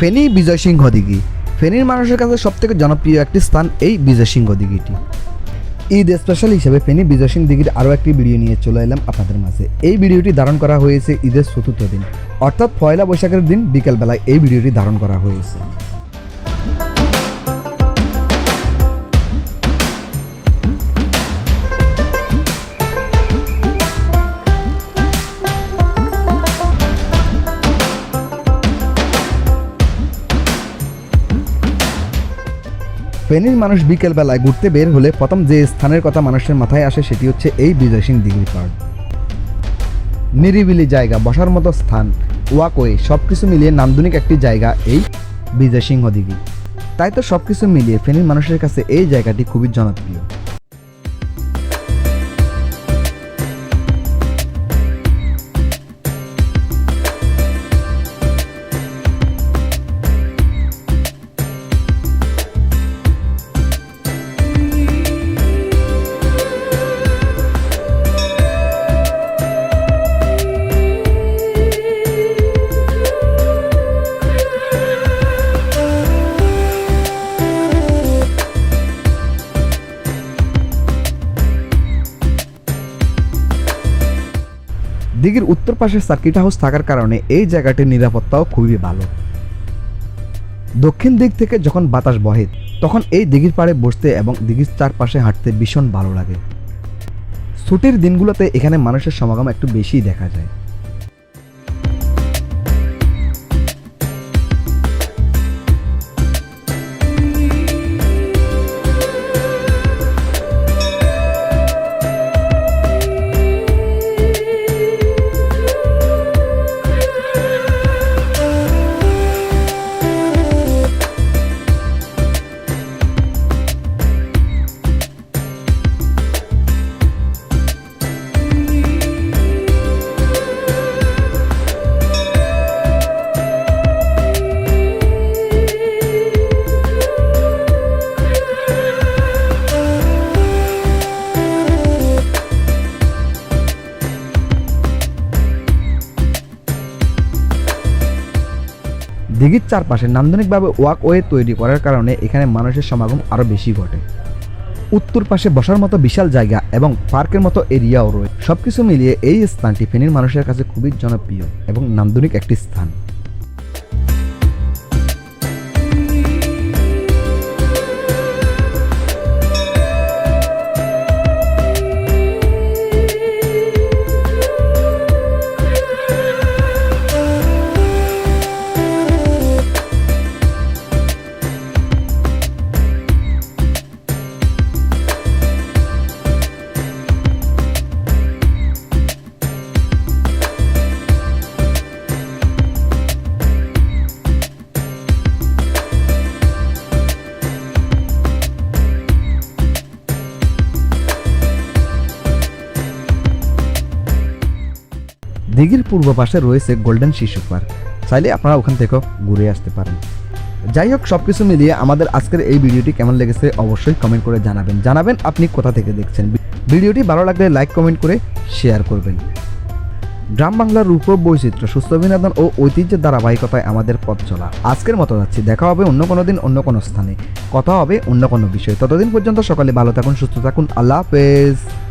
ফেনী বিজয় সিংহ দিঘি। ফেনীর মানুষের কাছে সবথেকে জনপ্রিয় একটি স্থান এই বিজয় সিংহ দিঘিটি। ঈদ স্পেশাল হিসেবে ফেনী বিজয় সিং দিঘির আরও একটি ভিডিও নিয়ে চলে এলাম আপনাদের মাঝে। এই ভিডিওটি ধারণ করা হয়েছে ঈদের চতুর্থ দিন। অর্থাৎ পয়লা বৈশাখের দিন বিকেলবেলায় এই ভিডিওটি ধারণ করা হয়েছে। ফেনীর মানুষ বিকেলবেলায় ঘুরতে বের হলে প্রথম যে স্থানের কথা মানুষের মাথায় আসে সেটি হচ্ছে এই বিজয় সিং ডিগ্রি পার্ক। নিরিবিলি জায়গা, বসার মতো স্থান, ওয়াকওয়ে সব কিছু মিলিয়ে নান্দনিক একটি জায়গা এই বিজয় সিংহ দিঘি তাই তো সব কিছু মিলিয়ে ফেনীর মানুষের কাছে এই জায়গাটি খুবই জনপ্রিয়। দিঘির উত্তর পাশে সার্কিট হাউস থাকার কারণে এই জায়গাটির নিরাপত্তাও খুবই ভালো। দক্ষিণ দিক থেকে যখন বাতাস বহে, তখন এই দিঘির পাড়ে বসতে এবং দিঘির চারপাশে হাঁটতে ভীষণ ভালো লাগে। ছুটির দিনগুলোতে এখানে মানুষের সমাগম একটু বেশিই দেখা যায়। দিঘির চারপাশে নান্দনিকভাবে ওয়াকওয়ে তৈরি করার কারণে এখানে মানুষের সমাগম আরও বেশি ঘটে। উত্তর পাশে বসার মতো বিশাল জায়গা এবং পার্কের মতো এরিয়াও রয়েছে সবকিছু মিলিয়ে এই স্থানটি ফেনীর মানুষের কাছে খুবই জনপ্রিয় এবং নান্দনিক একটি স্থান। দিঘির পূর্ব পাশে রয়েছে গোল্ডেন শিশু পার্ক চাইলে আপনারা ওখান থেকেও ঘুরে আসতে পারেন। যাই হোক সব কিছু মিলিয়ে আমাদের আজকের এই ভিডিওটি কেমন লেগেছে অবশ্যই কমেন্ট করে জানাবেন। জানাবেন আপনি কোথা থেকে দেখছেন। ভিডিওটি ভালো লাগলে লাইক কমেন্ট করে শেয়ার করবেন। গ্রাম বাংলার রূপক বৈচিত্র্য, সুস্থ বিনোদন ও ঐতিহ্যের ধারাবাহিকতায় আমাদের পথ চলা। আজকের মতো যাচ্ছি। দেখা হবে অন্য কোনো দিন, অন্য কোনো স্থানে। কথা হবে অন্য কোনো বিষয়ে। ততদিন পর্যন্ত সকালে ভালো থাকুন, সুস্থ থাকুন। আল্লাহ হাফেজ।